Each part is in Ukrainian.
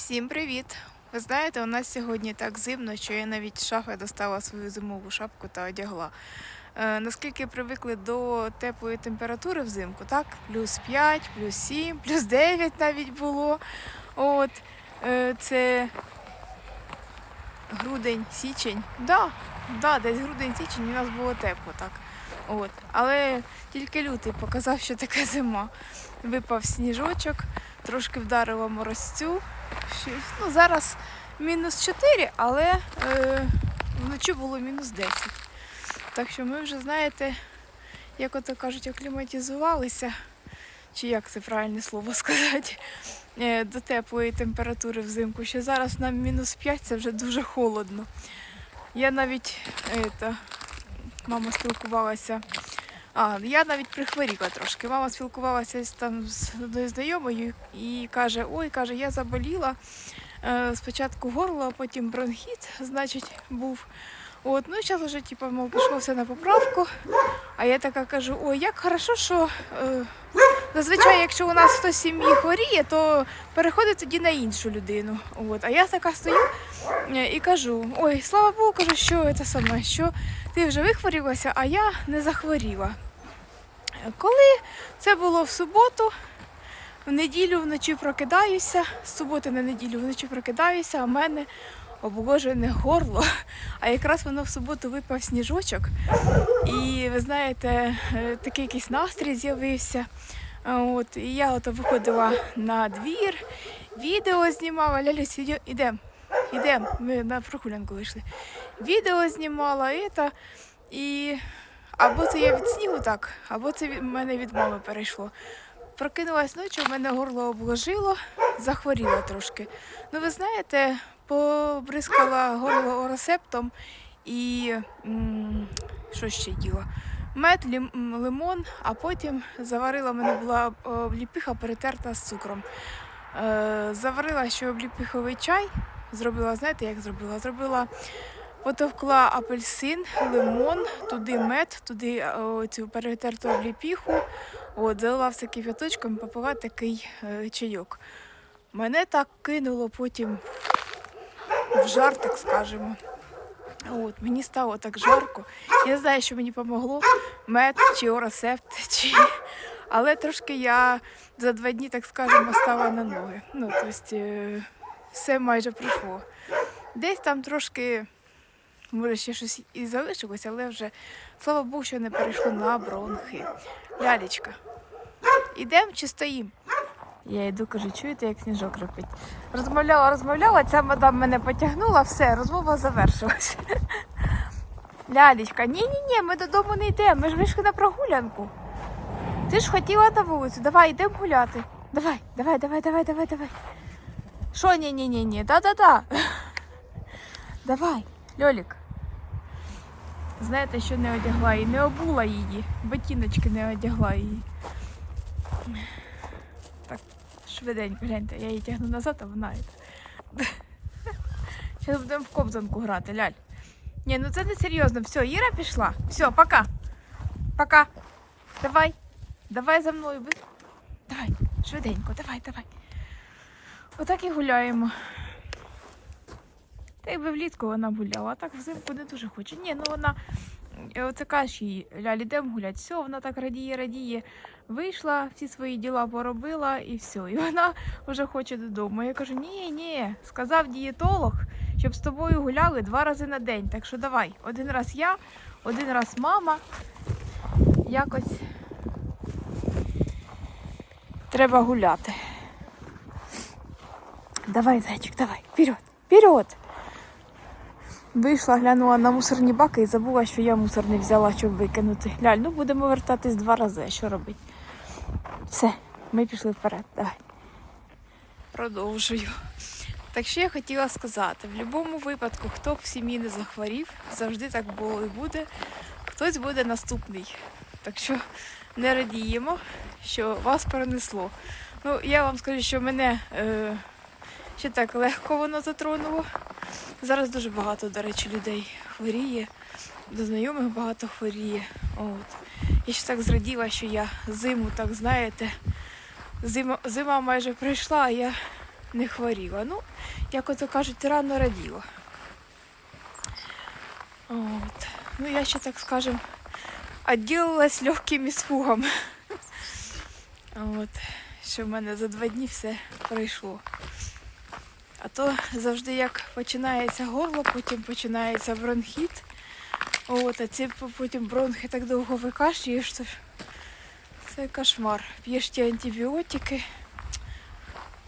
Всім привіт! Ви знаєте, у нас сьогодні так зимно, що я навіть шафи достала свою зимову шапку та одягла. Е, наскільки привикли до теплої температури взимку, так? Плюс 5, плюс 7, плюс 9 навіть було. От, е, це грудень, січень. Да, да, десь грудень, січень у нас було тепло, так. От. Але тільки лютий показав, що таке зима. Випав сніжочок, трошки вдарило морозцю. Щось. Ну, зараз мінус 4, але е, вночі було мінус 10. Так що ми вже, знаєте, як ото кажуть, акліматизувалися, чи як це правильне слово сказати, е, до теплої температури взимку. Що зараз нам мінус 5, це вже дуже холодно. Я навіть это, мама спілкувалася. А, я навіть прихворіла трошки. Мама спілкувалася там з одною знайомою і каже: Ой, каже, я заболіла. Е, спочатку горло, а потім бронхіт, значить, був. От, ну зараз вже типу, мов, пішло все на поправку. А я така кажу: ой, як хорошо, що е, зазвичай, якщо у нас хтось в сім'ї хворіє, то переходить тоді на іншу людину. От. А я така стою е, і кажу: ой, слава Богу, кажу, що це саме, що ти вже вихворілася, а я не захворіла. Коли це було в суботу, в неділю вночі прокидаюся, з суботи на неділю вночі прокидаюся, а в мене обложене горло. А якраз воно в суботу випав сніжочок. І ви знаєте, е, такий якийсь настрій з'явився. От, і я от виходила на двір, відео знімала. Лялюсь, ідемо, ідемо. Ми на прогулянку вийшли. Відео знімала і, та, і або це я від снігу так, або це від мене від мами перейшло. Прокинулась ночі, в мене горло обложило, захворіла трошки. Ну, ви знаєте, побризкала горло оросептом і м, що ще діла? Мед, лім- лимон, а потім заварила, мене була обліпиха перетерта з цукром. Е, заварила ще обліпиховий чай, зробила, знаєте, як зробила? Зробила Потовкла апельсин, лимон, туди мед, туди е, цю перетерту обліпіху, от, залила все кип'яточком, попила такий е, чайок. Мене так кинуло потім в жар, так скажемо. От, мені стало так жарко. Я не знаю, що мені допомогло, мед чи оросепт, чи... але трошки я за два дні, так скажемо, стала на ноги. Ну, тобто, все майже пройшло. Десь там трошки Може, ще щось і залишилось, але вже слава Богу, що не перейшло на бронхи. Лялечка, ідемо чи стоїм? Я йду, кажу, чуєте, як сніжок ропить. Розмовляла, розмовляла, ця мадам мене потягнула, все, розмова завершилась. Лялечка, ні-ні-ні, ми додому не йдемо, ми ж вийшли на прогулянку. Ти ж хотіла на вулицю, давай, йдемо гуляти. Давай, давай, давай, давай, давай, давай. Що ні-ні-ні-ні, да-да-да. Давай, Льолік. Знаєте, що не одягла її, не обула її, ботиночки не одягла її. Так, швиденько, гляньте, я її тягну назад, а вона. Зараз будемо в кобзанку грати, ляль. Ні, ну це не серйозно. Все, Іра пішла. Все, пока. Пока. Давай. Давай за мною. Давай, швиденько, давай, давай. Отак і гуляємо. Якби влітку вона гуляла, а так взимку не дуже хоче. Ні, ну вона е, оце кажеш їй, лялі, йдемо гуляти. Все, вона так радіє, радіє. Вийшла, всі свої діла поробила і все. І вона вже хоче додому. Я кажу, ні, ні, сказав дієтолог, щоб з тобою гуляли два рази на день. Так що давай, один раз я, один раз мама. Якось треба гуляти. Давай, зайчик, давай, вперед, вперед. Вийшла, глянула на мусорні баки і забула, що я мусор не взяла, щоб викинути. Ляль, ну будемо вертатись два рази. Що робити? Все, ми пішли вперед. Давай. Продовжую. Так що я хотіла сказати, в будь-якому випадку, хто б в сім'ї не захворів, завжди так було і буде. Хтось буде наступний. Так що не радіємо, що вас перенесло. Ну, я вам скажу, що мене е, ще так легко воно затронуло. Зараз дуже багато, до речі, людей хворіє. До знайомих багато хворіє. От. Я ще так зраділа, що я зиму, так знаєте, зима, зима майже прийшла, а я не хворіла. Ну, як ото кажуть, рано раділа. От. Ну, я ще, так скажем, отделалась легким испугом. От. Що в мене за два дні все пройшло. А то завжди як починається горло, потім починається бронхіт. От, а ці потім бронхи так довго викашлюєш, це, ж- це кошмар. П'єш ті антибіотики.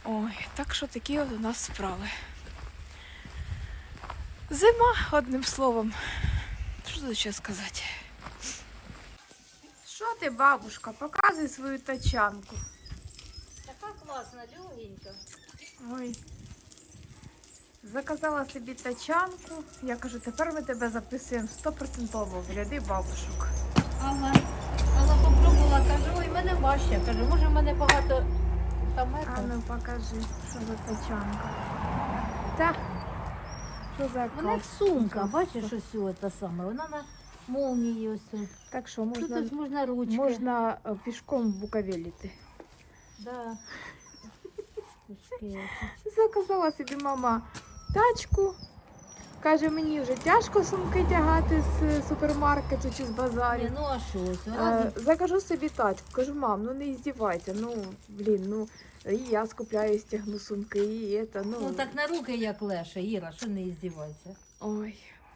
Ой, так що такі от у нас справи. Зима, одним словом. Що тут ще сказати? Що ти, бабушка, показуй свою тачанку. Така класна, легенька. Ой. Заказала собі тачанку. Я кажу, тепер ми тебе записуємо стопроцентово в ряди бабушок. Ага. Вона попробувала, ой, в мене важче. Каже, може в мене багато там А ну покажи, що за тачанка. Та. Що за Вона кав? сумка, бачиш, ось ось та саме. Вона на молнії ось. Так що Тут можна, ось можна ручки. можна е, пішком буковеліти. Да. Ручки ось. Заказала собі мама тачку. Каже, мені вже тяжко сумки тягати з е, супермаркету чи з базарів. Ні, ну а що Е, закажу собі тачку. Кажу, мам, ну не здівайся, ну блін, ну і я скупляю, стягну сумки, і це, ну. Ну так на руки як леше, Іра, що не здівайся. Ой.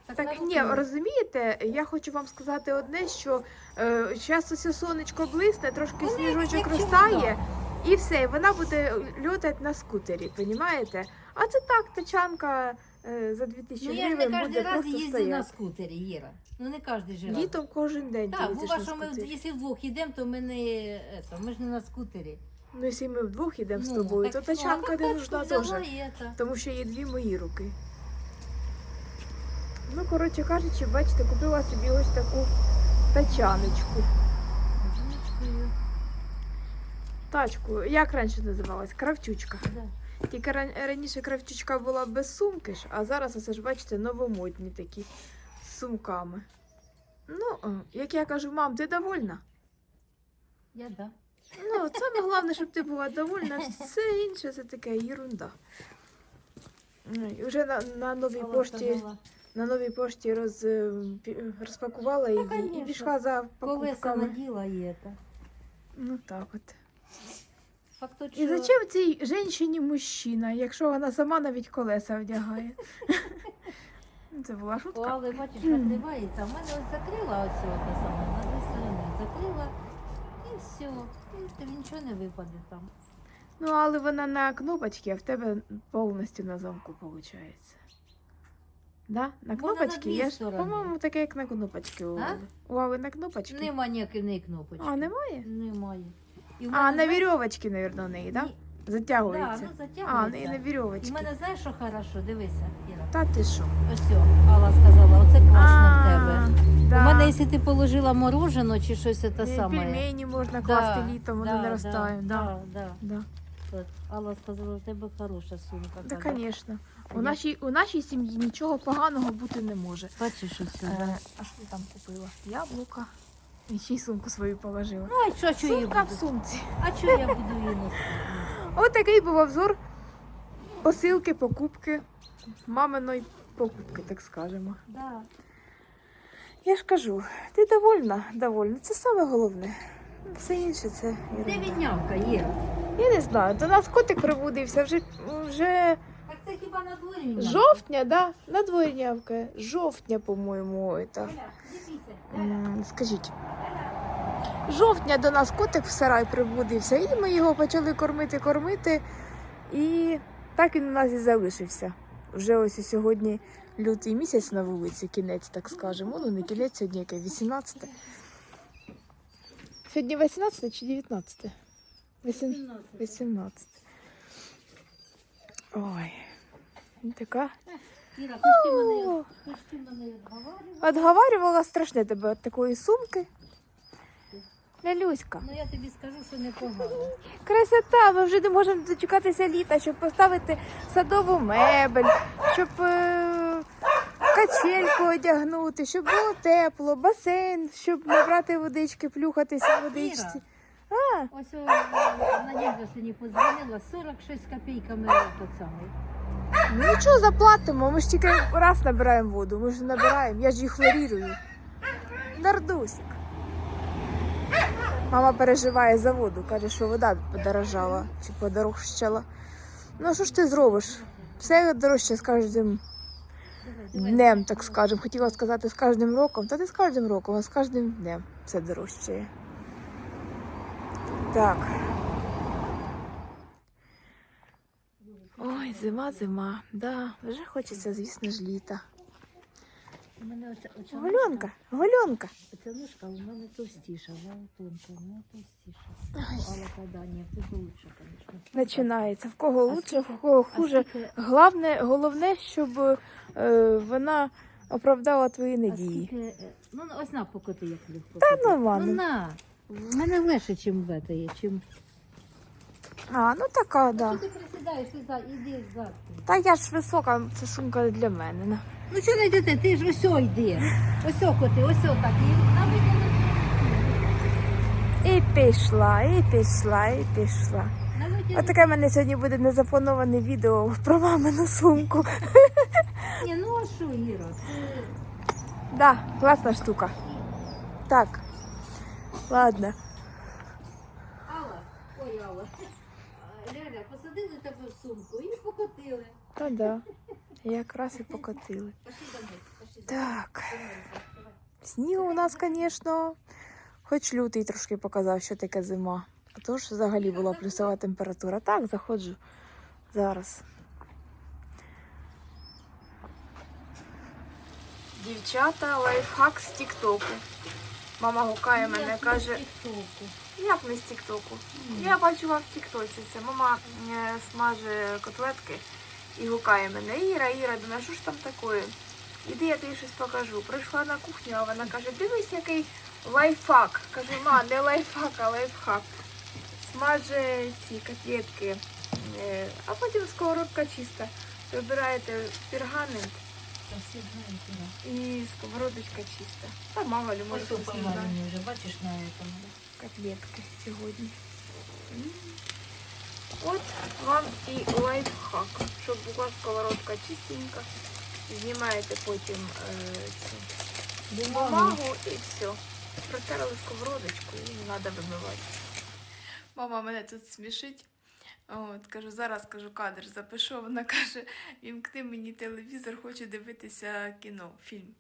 на Так ні, розумієте, я хочу вам сказати одне, що е, зараз ось сонечко блисне, трошки сніжочок розтає, і все, і вона буде льотати на скутері, розумієте? А це так, тачанка е, за 2000 Ну я ж не гривень кожен буде раз просто їздю на стояти. скутері, Іра. Ну не кожен же раз. Літом кожен день ти Так, їздиш бува, на що ми, скутері. якщо вдвох йдемо, то ми не, ето, ми ж не на скутері. Ну, якщо ми вдвох йдемо з Ну, тобою, то ну, тачанка не нужна теж. Тому що є дві мої руки. Ну, коротше кажучи, бачите, купила собі ось таку тачаночку. Тачку. Як раніше називалась? Кравчучка. Да. Тільки раніше кравчучка була без сумки ж, а зараз оце ж бачите, новомодні такі з сумками. Ну, е, як я кажу, мам, ти довольна? Я да. Ну, саме головне, щоб ти була довольна, все інше це таке ерунда. І вже на, на новій Алла пошті. На новій пошті роз, е, розпакувала її і пішла за Колеса покупками. наділа і это. Ну так от. Факт тот, І зачем цій жінці мужчина, якщо вона сама навіть колеса вдягає? Ну, Це була О, шутка. Але бачиш, накривається. У мене ось закрила ось те саме, на дві сторони. Закрила і все. І нічого не випаде там. Ну, але вона на кнопочці, а в тебе повністю на замку виходить. Да? На дві Я ж, по-моєму, таке, як на кнопочки у А? Вави. У Вави на кнопочки? Нема ніякої кнопочки. А, немає? Немає. І в А, мене, на знаєш, мабуть, у неї, так? ні, Да, Затягується. ну А, в неї на І вірьовочці. в мене знаєш, що хорошо? Дивися, Іра. Та ти що? Ось Алла сказала, оце класно в тебе. У мене, якщо ти положила морожено чи щось те саме. Пельмені можна класти літом, вони розтають. Да, Да, да. да. От, Алла сказала, у тебе хороша сумка. Да, каже. звісно. У Я- нашій, у нашій сім'ї нічого поганого бути не може. Бачиш, сюди. Е, а що ти там купила? Яблука. І ще й сумку свою положила. Ну, а що, що я Сумка в буду? сумці. А що я буду її носити? Такий був обзор посилки, покупки, маминої покупки, так скажемо. Да. Я ж кажу, ти довольна? Довольна. Це саме головне. Все інше це. Де віднявка є? Я не знаю, до нас котик прибудився вже, вже це хіба на дворі жовтня, да? На дворі нявкає. Жовтня, по-моєму, это. М, Скажіть. Жовтня до нас котик в сарай прибудився, і ми його почали кормити, кормити. І так він у нас і залишився. Вже ось сьогодні лютий місяць на вулиці, кінець, так скажемо. Ну, не кінець, сьогодні яке 18. Сьогодні 18 чи 19? 18. 18. Ой. Така. Іра, ти мене, ти мене відговарювала. Отговарювала страшне тебе від такої сумки. Лялюська. Ну я тобі скажу, що непогано. Красота, ми вже не можемо дочекатися літа, щоб поставити садову мебель, щоб е- качельку одягнути, щоб було тепло, басейн, щоб набрати водички, плюхатися в водичці. А, Ось о, Надежда сьогодні подзвонила, 46 копійками нічого заплатимо, ми ж тільки раз набираємо воду, ми ж не набираємо, я ж їх хлорірую. Нардусик. Мама переживає за воду, каже, що вода подорожала чи подорожчала. Ну що ж ти зробиш? Все дорожче з кожним днем, так скажемо. Хотіла сказати з кожним роком, та не з кожним роком, а з кожним днем все дорожчає. Так. Ой, зима, зима. Да, вже хочеться, звісно ж, літа. У мене оця, оця Гольонка, гольонка. Оця ножка у мене товстіша, вона тонка, вона товстіша. Але подання, тут лучше, звісно. Починається. В кого лучше, в кого хуже. Головне, головне, щоб е, вона оправдала твої надії. скільки, е, Ну, ось на покоти, як легко. Та нормально. Ну на. В мене легше, ніж в этой, чим. А, ну така, Да. да. Ти присідаєш і за, іди ззаду. Та я ж висока, це сумка для мене. Ну чого не йдете? Ти ж ось йди. Ось коти, ось так. І пішла, і пішла, і пішла. Отаке в мене сьогодні буде незаплановане відео про мамину сумку. Ні, ну а що, Іра? Да, класна штука. Так. Ладно. Алла, ой, Алла. А, Ляля, посадили тебе в сумку і покотили. Та да. Якраз і покотили. Так. домой. Сніг у нас, звісно, хоч лютий трошки показав, що таке зима. А то ж взагалі була плюсова температура. Так, заходжу зараз. Дівчата, лайфхак з Тіктоку. Мама гукає мене, каже, як не з Тіктоку. Я бачила в Тіктоці це. Мама е, смаже котлетки і гукає мене. Іра, Іра, думаю, що ж там таке? Іди, я тобі щось покажу. Прийшла на кухню, а вона каже, дивись, який лайфхак. Кажу, ма, не лайфхак, а лайфхак. Смаже ці котлетки, е, а потім сковородка чиста. Вибираєте пергамент і сковородочка чиста. Та мало ли, може, вже, бачиш на цьому. Котлетки сьогодні. От вам і лайфхак, щоб була сковородка чистенька. Знімаєте потім е, цю бумагу і все. Протерли сковородочку і не треба вимивати. Мама мене тут смішить. От, кажу, зараз кажу, кадр запишу. Вона каже, вімкни мені телевізор, хочу дивитися кіно, фільм.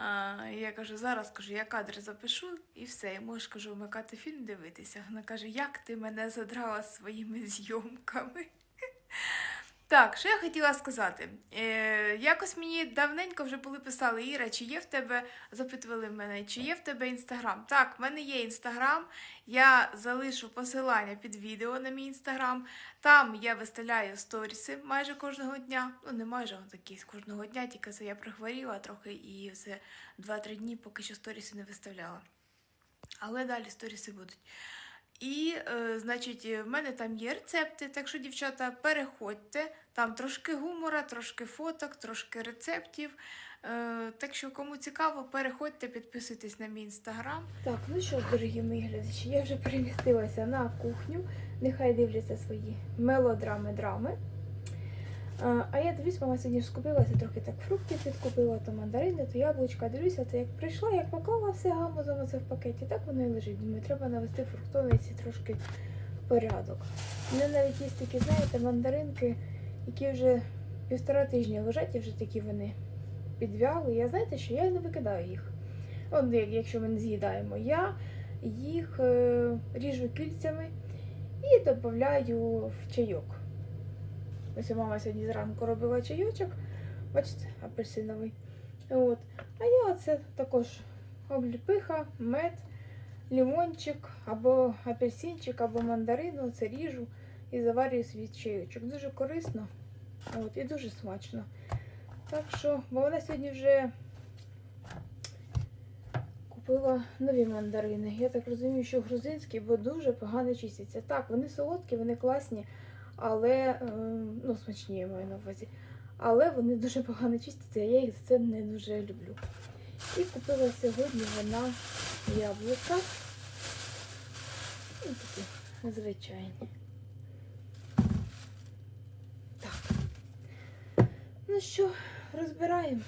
А, я кажу, зараз кажу, я кадр запишу і все. І можеш кажу, вмикати фільм дивитися. Вона каже, як ти мене задрала своїми зйомками. Так, що я хотіла сказати? Е, якось мені давненько вже були писали, Іра, чи є в тебе, запитували мене, чи є в тебе інстаграм? Так, в мене є інстаграм. Я залишу посилання під відео на мій інстаграм. Там я виставляю сторіси майже кожного дня. Ну, не майже такі кожного дня, тільки це я прихворіла трохи і все 2-3 дні поки що сторіси не виставляла. Але далі сторіси будуть. І, е, значить, в мене там є рецепти, так що, дівчата, переходьте. Там трошки гумора, трошки фоток, трошки рецептів. Е, так що, кому цікаво, переходьте, підписуйтесь на мій інстаграм. Так, ну що дорогі мої глядачі, я вже перемістилася на кухню. Нехай дивляться свої мелодрами, драми. А, я дивлюсь, мама сьогодні ж скупилася, трохи так фруктів підкупила, то мандарини, то яблучка. Дивлюся, то як прийшла, як поклала все гамузом оце в пакеті, так воно і лежить. Думаю, треба навести фруктовиці трошки в порядок. У мене навіть є такі, знаєте, мандаринки, які вже півтора тижня лежать, і вже такі вони підвяли. Я знаєте, що я не викидаю їх. От якщо ми не з'їдаємо, я їх е, ріжу кільцями і додаю в чайок. Ось мама сьогодні зранку робила чайочок, бачите, апельсиновий. От. А я оце також обліпиха, мед, лимончик, або апельсинчик, або мандарину, це ріжу і заварюю свій чайочок. Дуже корисно от, і дуже смачно. Так що, бо вона сьогодні вже купила нові мандарини. Я так розумію, що грузинські, бо дуже погано чистяться. Так, вони солодкі, вони класні, але е, ну, смачні я маю на увазі. Але вони дуже погано чистяться, я їх за це не дуже люблю. І купила сьогодні вона яблука Ну, такі звичайні. Так. Ну що, розбираємо.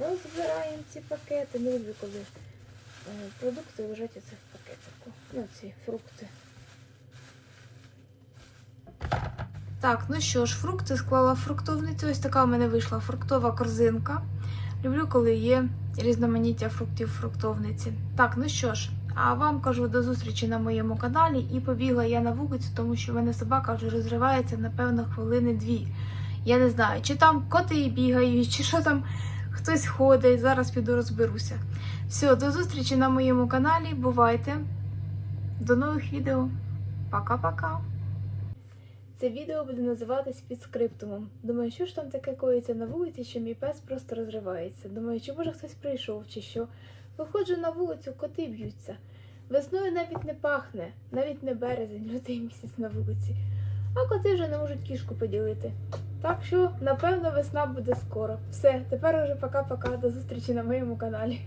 Розбираємо ці пакети. Не люблю, коли е, продукти лежать оце в пакетику. Ну, ці фрукти. Так, ну що ж, фрукти склала фруктовницю. Ось така в мене вийшла фруктова корзинка. Люблю, коли є різноманіття фруктів в фруктовниці. Так, ну що ж, а вам кажу до зустрічі на моєму каналі. І побігла я на вулицю, тому що в мене собака вже розривається, напевно, хвилини дві. Я не знаю, чи там коти бігають, чи що там хтось ходить. Зараз піду розберуся. Все, до зустрічі на моєму каналі. Бувайте. До нових відео. Пока-пока. Це відео буде називатись під скриптумом. Думаю, що ж там таке коїться на вулиці, що мій пес просто розривається. Думаю, чи може хтось прийшов, чи що. Виходжу на вулицю, коти б'ються. Весною навіть не пахне, навіть не березень, лютий місяць на вулиці. А коти вже не можуть кішку поділити. Так що, напевно, весна буде скоро. Все, тепер уже пока-пока, до зустрічі на моєму каналі.